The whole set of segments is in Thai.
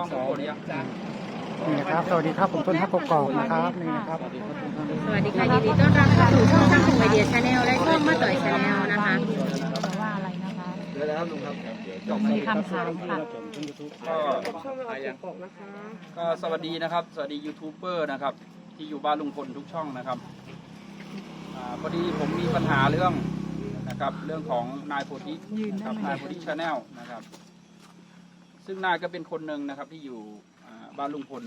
ล้องผมกดยังนี่นะครับ สวัสดีครับ ผมต้นทัพกกอกนะครับ นี่นะครับ สวัสดีค่ะยินดีต้อนรับเข้าสู่ช่องทางของไอเดียชาแนลและช่องมาต่อยชาแนลนะคะว่าอะไรนะคะเดี๋ยวนะครับลุงครับจบมีคำถามค่ะก็ก็สวัสดีนะครับ สวัสดียูทูบเบอร์นะครับ ที่อยู่บ้านลุงพลทุกช่องนะครับอ่าพอดีผมมีปัญหาเรื่องนะครับ เรื่องของนายโพธินะครับนายโพธิชาแนลนะครับ ซึ่งนายก็เป็นคนหนึ่งนะครับที่อยู่บ้านลุงพล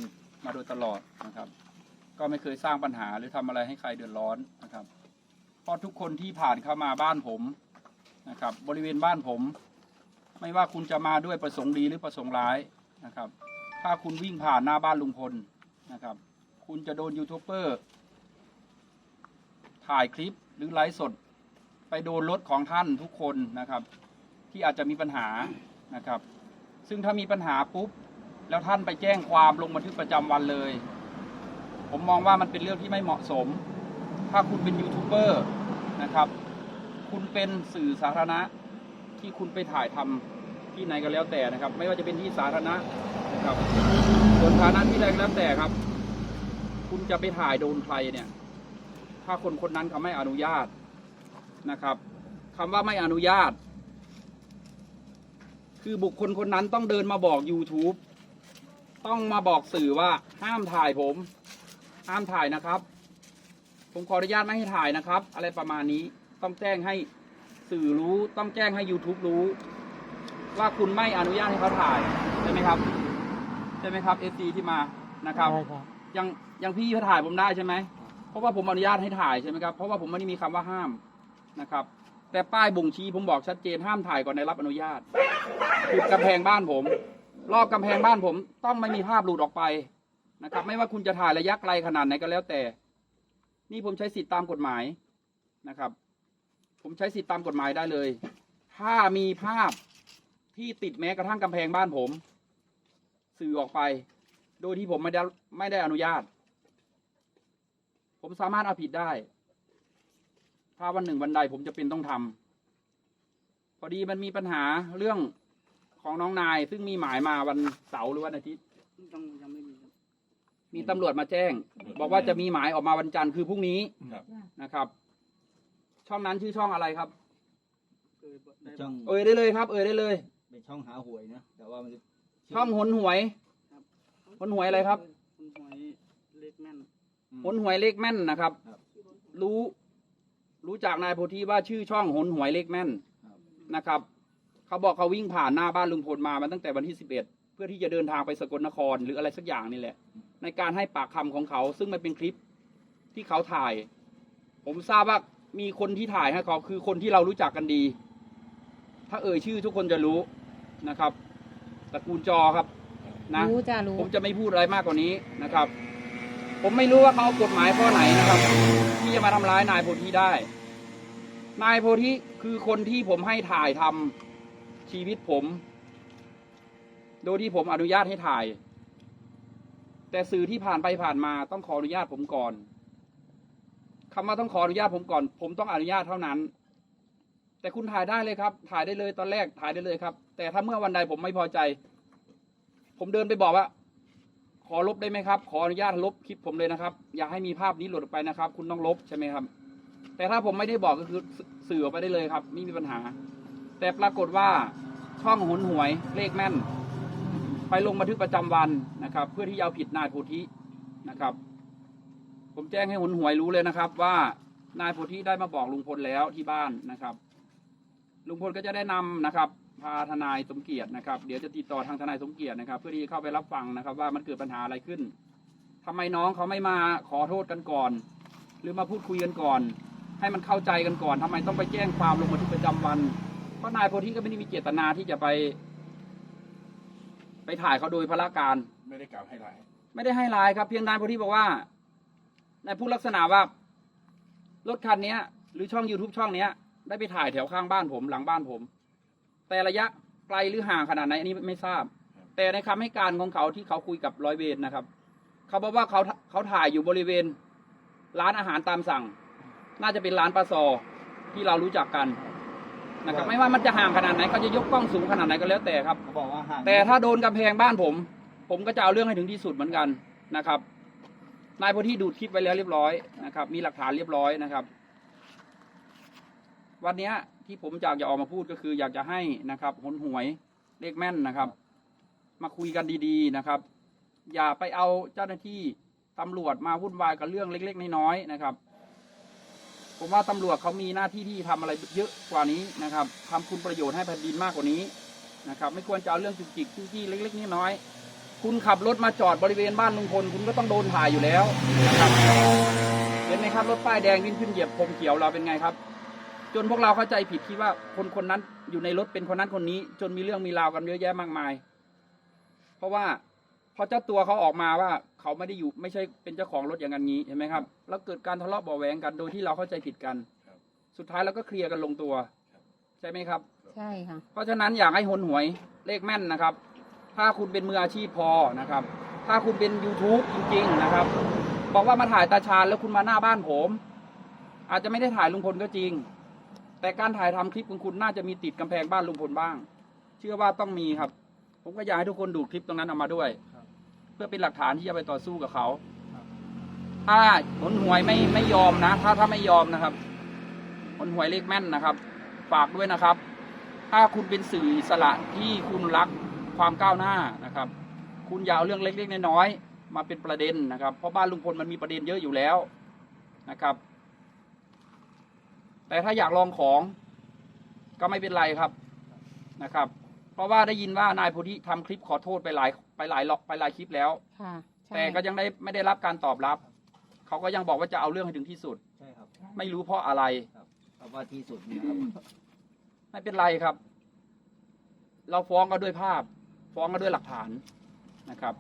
มาโดยตลอดนะครับ ก็ไม่เคยสร้างปัญหาหรือทำอะไรให้ใครเดือดร้อนนะครับเพราะทุกคนที่ผ่านเข้ามาบ้านผมนะครับ บริเวณบ้านผม ไม่ว่าคุณจะมาด้วยประสงค์ดีหรือประสงค์ร้ายนะครับ ถ้าคุณวิ่งผ่านหน้าบ้านลุงพลนะครับ คุณจะโดนยูทูบเบอร์ถ่ายคลิปหรือไลฟ์สด ไปโดนรถของท่านทุกคนนะครับ ที่อาจจะมีปัญหานะครับ ซึ่งถ้ามีปัญหาปุ๊บ แล้วท่านไปแจ้งความลงบันทึกประจำวันเลย ผมมองว่ามันเป็นเรื่องที่ไม่เหมาะสม ถ้าคุณเป็นยูทูบเบอร์นะครับ คุณเป็นสื่อสาธารณะที่คุณไปถ่ายทำที่ไหนก็แล้วแต่นะครับ ไม่ว่าจะเป็นที่สาธารณะนะครับส่วนสาธารณะที่ใดก็แล้วแต่ครับ คุณจะไปถ่ายโดนใครเนี่ย ถ้าคนคนนั้นเขาไม่อนุญาตนะครับคำว่าไม่อนุญาต คือบุคคลคนนั้นต้องเดินมาบอก YouTube ต้องมาบอกสื่อว่าห้ามถ่ายผม ห้ามถ่ายนะครับ ผมขออนุญาตไม่ให้ถ่ายนะครับ อะไรประมาณนี้ต้องแจ้งให้สื่อรู้ต้องแจ้งให้ YouTube รู้ ว่าคุณไม่อนุญาตให้เขาถ่ายใช่ไหมครับใช่ไหมครับเอซีที่มานะครับได้ครับ ยังยังพี่เขาถ่ายผมได้ใช่ไหมเพราะว่าผมอนุญาตให้ถ่ายใช่ไหมครับเพราะว่าผมไม่ได้มีคำว่าห้ามนะครับ แต่ป้ายบ่งชี้ผมบอกชัดเจนห้ามถ่ายก่อนได้รับอนุญาตติดกำแพงบ้านผม รอบกำแพงบ้านผม ต้องไม่มีภาพหลุดออกไปนะครับ ไม่ว่าคุณจะถ่ายระยะไกลขนาดไหนก็แล้วแต่ นี่ผมใช้สิทธิตามกฎหมายนะครับ ผมใช้สิทธิตามกฎหมายได้เลย ถ้ามีภาพที่ติดแม้กระทั่งกำแพงบ้านผม สื่อออกไป โดยที่ผมไม่ได้ไม่ได้อนุญาต ผมสามารถเอาผิดได้ ถ้าวันหนึ่งวันใดผมจะเป็นต้องทำพอดีมันมีปัญหาเรื่องของน้องนาย ซึ่งมีหมายมาวันเสาร์หรือวันอาทิตย์ยังยังไม่มีมีตำรวจมาแจ้ง บอกว่าจะมีหมายออกมาวันจันทร์คือพรุ่งนี้ครับ นะครับ ช่องนั้นชื่อช่องอะไรครับช่องเอ่ยได้เลยครับ เอ่ยได้เลย เป็นช่องหาหวยนะ แต่ว่ามันจะช่องหนหวย หนหวยอะไรครับหวยเล็กแม่น หนหวยเลขแม่นนะครับครับ รู้รู้จากนายโพธิว่าชื่อช่องหนหวยเลขแม่นครับนะครับ เขาบอกเขาวิ่งผ่านหน้าบ้านลุงพลมามันตั้งแต่วันที่สิบเอ็ดเพื่อที่จะเดินทางไปสกลนครหรืออะไรสักอย่างนี่แหละ ในการให้ปากคำของเขา ซึ่งมันเป็นคลิปที่เขาถ่าย ผมทราบว่ามีคนที่ถ่ายให้เขาคือคนที่เรารู้จักกันดี ถ้าเอ่ยชื่อทุกคนจะรู้นะครับตระกูลจอครับ นะรู้จ้ารู้ผมจะไม่พูดอะไรมากกว่านี้นะครับ ผมไม่รู้ว่าเขาเอากฎหมายข้อไหนนะครับ ที่จะมาทำร้ายนายโพธิได้ นายโพธิคือคนที่ผมให้ถ่ายทำชีวิตผม โดยที่ผมอนุญาตให้ถ่าย แต่สื่อที่ผ่านไปผ่านมาต้องขออนุญาตผมก่อนคำว่าต้องขออนุญาตผมก่อน ผมต้องอนุญาตเท่านั้น แต่คุณถ่ายได้เลยครับ ถ่ายได้เลยตอนแรกถ่ายได้เลยครับ แต่ถ้าเมื่อวันใดผมไม่พอใจ ผมเดินไปบอกว่า อลบได้ไหมครับ ขออนุญาตลบคลิปผมเลยนะครับ อย่าให้มีภาพนี้หลุดออกไปนะครับ คุณต้องลบใช่ไหมครับ แต่ถ้าผมไม่ได้บอกก็คือสื่อออกไปได้เลยครับไม่มีปัญหา แต่ปรากฏว่าช่องหุนหวยเลขแม่น ไปลงบันทึกประจำวันนะครับ เพื่อที่จะเอาผิดนายโพธินะครับ ผมแจ้งให้หุนหวยรู้เลยนะครับ ว่านายโพธิได้มาบอกลุงพลแล้วที่บ้านนะครับลุงพลก็จะได้นำนะครับ พาทนายสมเกียรตินะครับ เดี๋ยวจะติดต่อทางทนายสมเกียรตินะครับ เพื่อที่จะเข้าไปรับฟังนะครับ ว่ามันเกิดปัญหาอะไรขึ้นทำไมน้องเขาไม่มาขอโทษกันก่อน หรือมาพูดคุยกันก่อน ให้มันเข้าใจกันก่อนทำไมต้องไปแจ้งความลงบันทึกประจำวัน เพราะนายโพธิก็ไม่ได้มีเจตนาที่จะไป ไปถ่ายเขาโดยพละการ ไม่ได้กล่าวให้ร้าย ไม่ได้ให้ร้ายครับ เพียงนายโพธิบอกว่า นายพูดลักษณะว่ารถคันเนี้ย หรือช่อง youtube ช่องเนี้ยได้ไปถ่ายแถวข้างบ้านผมหลังบ้านผม แต่ระยะไกลหรือห่างขนาดไหนอันนี้ไม่ทราบ แต่ในคำให้การของเขาที่เขาคุยกับร้อยเวรนะครับ เขาบอกว่าเขาเขาถ่ายอยู่บริเวณ ร้านอาหารตามสั่ง น่าจะเป็นร้านปลาซอที่เรารู้จักกันนะครับไม่ว่ามันจะห่างขนาดไหนเขาจะยกกล้องสูงขนาดไหนก็แล้วแต่ครับเขาบอกว่าห่างแต่ถ้าโดนกำแพงบ้านผม ผมก็จะเอาเรื่องให้ถึงที่สุดเหมือนกันนะครับ นายโพธิดูดคลิปไว้แล้วเรียบร้อยนะครับ มีหลักฐานเรียบร้อยนะครับ วันเนี้ย ที่ผมอยากจะออกมาพูดก็คือ อยากจะให้นะครับหนหวยเลขแม่นนะครับ มาคุยกันดีๆนะครับ อย่าไปเอาเจ้าหน้าที่ตำรวจมาวุ่นวายกับเรื่องเล็ก ๆ น้อยๆนะครับ ผมว่าตำรวจเขามีหน้าที่ที่ทำอะไรเยอะกว่านี้นะครับทำคุณประโยชน์ให้แผ่นดินมากกว่านี้นะครับ ไม่ควรจะเอาเรื่องจุกจิกจุกจี้เล็ก ๆน้อยๆคุณขับรถมาจอดบริเวณบ้านลุงพลคุณก็ต้องโดนถ่ายอยู่แล้วนะครับเห็นไหมครับรถป้ายแดงวิ่งขึ้นเหยียบพรมเขียวเราเป็นไงครับ จนพวกเราเข้าใจผิดคิดว่าคนคนนั้นอยู่ในรถเป็นคนนั้นคนนี้ จนมีเรื่องมีราวกันเยอะแยะมากมาย เพราะว่าพอเจ้าตัวเขาออกมาว่าเขาไม่ได้อยู่ไม่ใช่เป็นเจ้าของรถอย่างนั้นนี้เห็นไหมครับ แล้วเกิดการทะเลาะเบาะแหวงกันโดยที่เราเข้าใจผิดกัน สุดท้ายเราก็เคลียร์กันลงตัว ใช่ไหมครับ ใช่ค่ะ เพราะฉะนั้นอยากให้หนหวยเลขแม่นนะครับ ถ้าคุณเป็นมืออาชีพพอนะครับ ถ้าคุณเป็น YouTube จริง ๆ นะครับ บอกว่ามาถ่ายตาชาญแล้วคุณมาหน้าบ้านผม อาจจะไม่ได้ถ่ายลุงพลก็จริง แต่การถ่ายทำคลิปของคุณน่าจะมีติดกำแพงบ้านลุงพลบ้าง เชื่อว่าต้องมีครับ ผมก็อยากให้ทุกคนดูคลิปตรงนั้นออกมาด้วย เพื่อเป็นหลักฐานที่จะไปต่อสู้กับเขาถ้าหนหวยไม่ไม่ยอมนะ ถ้าถ้าไม่ยอมนะครับหนหวยเลขแม่นนะครับ ฝากด้วยนะครับ ถ้าคุณเป็นสื่ออิสระที่คุณรักความก้าวหน้านะครับ คุณอย่าเอาเรื่องเล็กๆน้อยๆมาเป็นประเด็นนะครับ เพราะบ้านลุงพลมันมีประเด็นเยอะอยู่แล้วนะครับ แต่ถ้าอยากลองของก็ไม่เป็นไรครับนะครับ เพราะว่าได้ยินว่านายโพธิทำคลิปขอโทษไปหลายไปหลายไปหลายคลิปแล้ว ค่ะใช่แต่ก็ยังได้ไม่ได้รับการตอบรับ เขาก็ยังบอกว่าจะเอาเรื่องให้ถึงที่สุด ใช่ครับไม่รู้เพราะอะไรคำว่าที่สุดเนะครับไม่เป็นไรครับ เราฟ้องกันด้วยภาพ ฟ้องกันด้วยหลักฐานนะครับ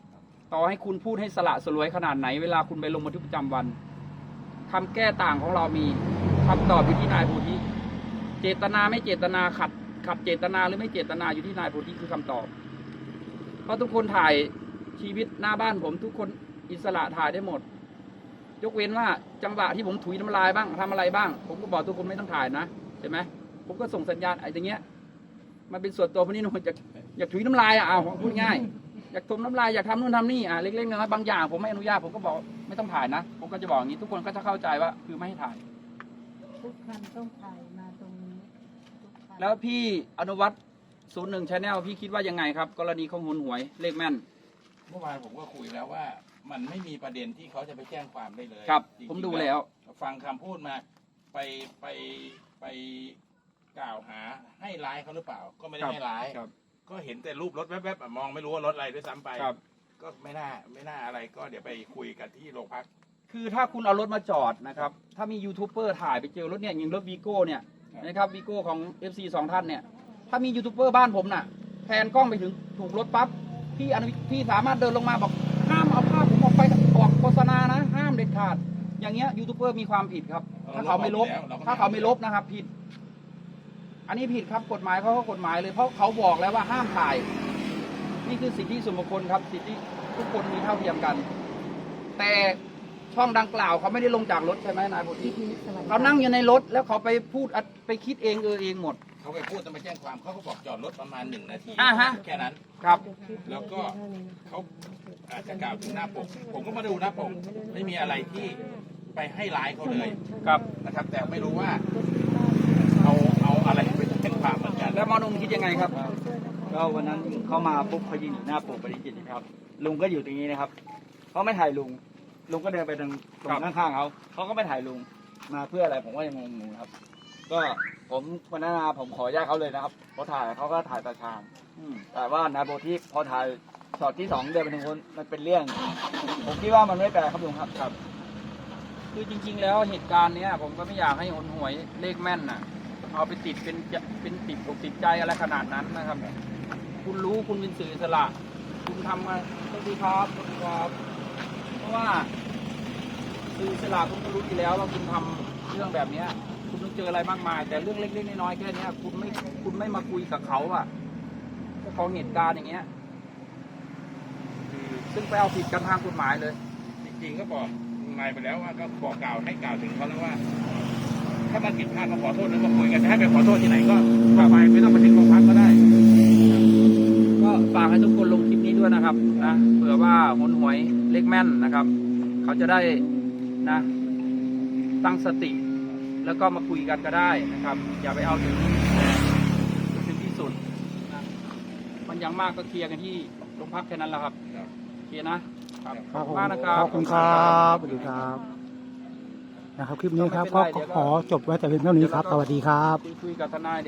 ต่อให้คุณพูดให้สละสลวยขนาดไหน เวลาคุณไปลงบันทึกประจำวันคำแก้ต่างของเรามี คำตอบอยู่ที่นายโพธิเจตนาไม่เจตนาขัดขัดเจตนาหรือไม่เจตนาอยู่ที่นายโพธิคือคำตอบ เพราะทุกคนถ่ายชีวิตหน้าบ้านผมทุกคนอิสระถ่ายได้หมด ยกเว้นว่าจังหวะที่ผมถุยน้ำลายบ้างทำอะไรบ้าง ผมก็บอกทุกคนไม่ต้องถ่ายนะใช่ไหมผมก็ส่งสัญญาณไอ้อย่างเงี้ย มันเป็นส่วนตัวพวกนี้หนูอยากอยากถุยน้ำลายอะเอาพูดง่ายอยากทมน้ำลายอยากทำนู่นทำนี่อะเล็กๆน้อยๆบางอย่างผมไม่อนุญาตผมก็บอกไม่ต้องถ่ายนะ ผมก็จะบอกอย่างนี้ทุกคนก็จะเข้าใจว่าคือไม่ให้ถ่าย ทุกคันต้องถ่ายมาตรงนี้ทุกคันแล้วพี่อนุวัตศูนย์หนึ่งชแนลพี่คิดว่ายังไงครับ กรณีข้อมูลหวยเลขแม่น เมื่อวานผมก็คุยแล้วว่า มันไม่มีประเด็นที่เขาจะไปแจ้งความได้เลยครับ จงๆผมดูแล้ว ฟังคำพูดมาไปไปไปกล่าวหาให้ร้ายเขาหรือเปล่า ก็ไม่ได้ครับให้ร้าย ครับ ก็เห็นแต่รูปรถแวบๆอะมองไม่รู้ว่ารถอะไรด้วยซ้ำไป ครับ ก็ไม่น่าไม่น่าอะไรก็เดี๋ยวไปคุยกันที่โรงพัก คือถ้าคุณเอารถมาจอดนะครับ ถ้ามียูทูบเบอร์ถ่ายไปเจอรถเนี่ยอย่างรถวีโก้เนี่ยครับนะครับวีโก้ของ FC สองท่านเนี่ย ถ้ามียูทูบเบอร์บ้านผมน่ะแทนกล้องไปถึงถูกรถปั๊บพี่อนุพี่สามารถเดินลงมาบอกห้ามเอาภาพผมออกไปออกโฆษณานะ ห้ามเด็ดขาด อย่างเงี้ยยูทูบเบอร์มีความผิดครับ ถ้าเขาไม่ลบ ถ้าเขาไม่ลบนะครับ ผิด อันนี้ผิดครับกฎหมายเขาก็กฎหมายเลยเพราะเขาบอกแล้วว่าห้ามถ่าย นี่คือสิทธิส่วนบุคคลครับ สิทธิทุกคนมีเท่าเทียมกัน แต่ ช่องดังกล่าวเขาไม่ได้ลงจากรถใช่ไหมนายโพธิเขานั่งอยู่ในรถแล้วเขาไปพูดอะไปคิดเองเออเองหมด เขาไปพูดจะมาแจ้งความเขาก็บอกจอดรถประมาณหนึ่งนาทีอ่าฮะ แค่นั้น ครับ แล้วก็เขาอาจจะกล่าวถึงหน้าปก ผมก็มาดูหน้าปก ไม่มีอะไรที่ไปให้ร้ายเขาเลยครับ นะครับ แต่ไม่รู้ว่าเอาเอาอะไรไปแจ้งความเหมือนกัน แล้วหมอหนุ่มคิดยังไงครับ ก็วันนั้นเขามาปุ๊บเขายืนอยู่หน้าปกปฏิจิตรนะครับ ลุงก็อยู่ตรงนี้นะครับเขาไม่ถ่ายลุง ลุงก็เดินไปตรงตรครังบข้างๆเขาเขาก็ไม่ถ่ายลุงมาเพื่ออะไรผมก็ยังงงๆครับ ก็ผมวันนั้นนะผมขออนุญาตเขาเลยนะครับพอถ่ายเขาก็ถ่ายตาชาญอืมแต่ว่านาโบที่พอถ่ายช็อตที่สองเดินไปทางคนมันเป็นเรื่อง ผมคิดว่ามันไม่แปลกครับลุงครับครับ คือจริง ๆ แล้วเหตุการณ์เนี้ย ผมก็ไม่อยากให้หนหวยเลขแม่นน่ะ เอาไปติดเป็นจะเป็นติดอกติดใจอะไรขนาดนั้นนะครับ คุณรู้คุณเป็นสื่ออิสระคุณทำมาสวัสดีครับสวัสดีครับเพราะ ว่าสื่อสระคุณก็รู้อยู่แล้วว่าคุณทำเรื่องแบบเนี้ย คุณต้องเจออะไรมากมาย แต่เรื่องเล็กๆน้อยๆแค่นี้คุณไม่คุณไม่มาคุยกับเขาอะถ้าเขาเหตุการณ์อย่างเงี้ยซึ่งไปเอาผิดกันทางกฎหมายเลย จริงๆก็บอกนายไปแล้วว่าก็บอกกล่าวให้กล่าวถึงเขาแล้วว่า ถ้ามันผิดพลาดก็ขอโทษแล้วมาคุยกันจะให้ไปขอโทษที่ไหนก็ก็ไปไม่ต้องมาถึงโรงพักก็ได้ ฝากให้ทุกคนลงคลิปนี้ด้วยนะครับนะเผื่อว่าหนหวยเลขแม่นนะครับ เขาจะได้นะตั้งสติ แล้วก็มาคุยกันก็ได้นะครับ อย่าไปเอาถึงถึงที่สุดนะมันอยังมากก็เคลียร์กันที่โรงพักแค่นั้นแหละครับเคลียร์นะครับครับผมมากนะครับขอบคุณครับสวัสดีครับ นะครับ คลิปนี้ครับก็ขอจบไว้แต่เพียงเท่านี้ครับ สวัสดีครับ คุยคุยกับทนาย